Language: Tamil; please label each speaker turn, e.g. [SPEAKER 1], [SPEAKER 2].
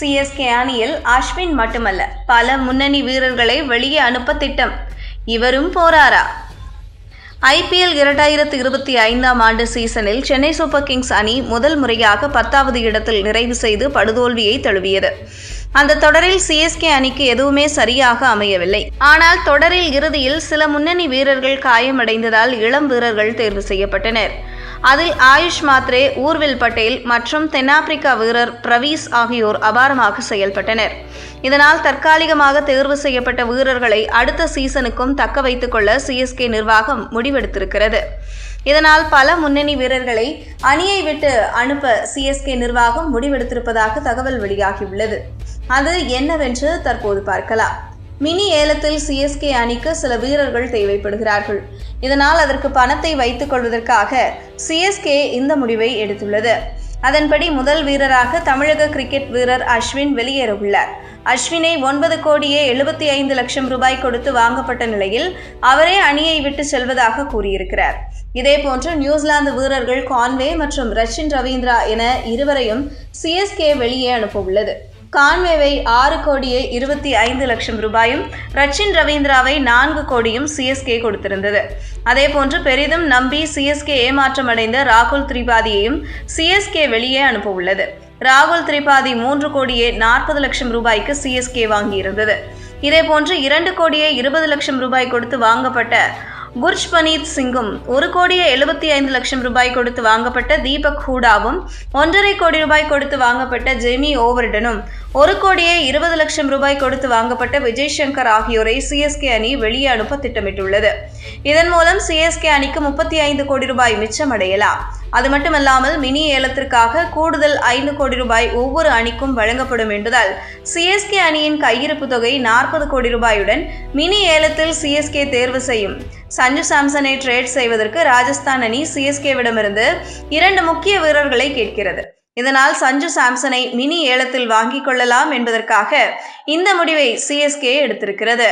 [SPEAKER 1] சிஎஸ்கே அணியில் அஸ்வின் மட்டுமல்ல பல முன்னணி வீரர்களை வெளியே அனுப்ப திட்டம். இவரும் போராரா? ஐபிஎல் இரண்டாயிரத்து இருபத்தி ஐந்தாம் ஆண்டு சீசனில் சென்னை சூப்பர் கிங்ஸ் அணி முதல் முறையாக பத்தாவது இடத்தில் நிறைவு செய்து படுதோல்வியை தழுவியது. அந்த தொடரில் சிஎஸ்கே அணிக்கு எதுவுமே சரியாக அமையவில்லை. ஆனால் தொடரில் இறுதியில் சில முன்னணி வீரர்கள் காயமடைந்ததால் இளம் வீரர்கள் தேர்வு செய்யப்பட்டனர். அதில் ஆயுஷ் மாத்ரே ஊர்வில் பட்டேல் மற்றும் தென்னாப்பிரிக்கா வீரர் பிரவீஸ் ஆகியோர் அபாரமாக செயல்பட்டனர். இதனால் தற்காலிகமாக தேர்வு செய்யப்பட்ட வீரர்களை அடுத்த சீசனுக்கும் தக்க வைத்துக் கொள்ள சிஎஸ்கே நிர்வாகம் முடிவெடுத்திருக்கிறது. இதனால் பல முன்னணி வீரர்களை அணியை விட்டு அனுப்ப சிஎஸ்கே நிர்வாகம் முடிவெடுத்திருப்பதாக தகவல் வெளியாகியுள்ளது. அது என்னவென்று தற்போது பார்க்கலாம். மினி ஏலத்தில் சிஎஸ்கே அணிக்கு சில வீரர்கள் தேவைப்படுகிறார்கள். இதனால் அதற்கு பணத்தை வைத்துக் கொள்வதற்காக சிஎஸ்கே இந்த முடிவை எடுத்துள்ளது. அதன்படி முதல் வீரராக தமிழக கிரிக்கெட் வீரர் அஸ்வின் வெளியேறவுள்ளார். அஸ்வினை ஒன்பது கோடியே எழுபத்தி ஐந்து லட்சம் ரூபாய் கொடுத்து வாங்கப்பட்ட நிலையில் அவரே அணியை விட்டு செல்வதாக கூறியிருக்கிறார். இதேபோன்று நியூசிலாந்து வீரர்கள் கான்வே மற்றும் ரச்சின் ரவீந்திரா என இருவரையும் சிஎஸ்கே வெளியே அனுப்ப உள்ளது கான்வேவை ஆறு கோடியே இருபத்தி ஐந்து லட்சம் ரூபாயும் ரச்சின் ரவீந்திராவை நான்கு கோடியும் சிஎஸ்கே கொடுத்திருந்தது. அதேபோன்று பெரிதும் நம்பி சிஎஸ்கே ஏமாற்றமடைந்த ராகுல் திரிபாதியையும் சிஎஸ்கே வெளியே அனுப்ப உள்ளது ராகுல் திரிபாதி மூன்று கோடியே நாற்பது லட்சம் ரூபாய்க்கு சிஎஸ்கே வாங்கியிருந்தது. இதேபோன்று இரண்டு கோடியே இருபது லட்சம் ரூபாய் கொடுத்து வாங்கப்பட்ட குர்ஷ்பனீத் சிங்கும் ஒரு கோடியே எழுபத்தி ஐந்து லட்சம் ரூபாய் கொடுத்து வாங்கப்பட்ட தீபக் ஹூடாவும் ஒன்றரை கோடி ரூபாய் கொடுத்து வாங்கப்பட்ட ஜெமி ஓவர்டனும் ஒரு கோடியே இருபது லட்சம் ரூபாய் கொடுத்து வாங்கப்பட்ட விஜய் சங்கர் ஆகியோரை சிஎஸ்கே அணி வெளியே அனுப்ப திட்டமிட்டுள்ளது. இதன் மூலம் சிஎஸ்கே அணிக்கு முப்பத்தி ஐந்து கோடி ரூபாய் மிச்சமடையலாம் அது மட்டுமல்லாமல் மினி ஏலத்திற்காக கூடுதல் ஐந்து கோடி ரூபாய் ஒவ்வொரு அணிக்கும் வழங்கப்படும் என்பதால் சிஎஸ்கே அணியின் கையிருப்பு தொகை நாற்பது கோடி ரூபாயுடன் மினி ஏலத்தில் சிஎஸ்கே தேர்வு செய்யும். சஞ்சு சாம்சனை ட்ரேட் செய்வதற்கு ராஜஸ்தான் அணி சிஎஸ்கேவிடமிருந்து இரண்டு முக்கிய வீரர்களை கேட்கிறது. இதனால் சஞ்சு சாம்சனை மினி ஏலத்தில் வாங்கிக் கொள்ளலாம் என்பதற்காக இந்த முடிவை சிஎஸ்கே எடுத்திருக்கிறது.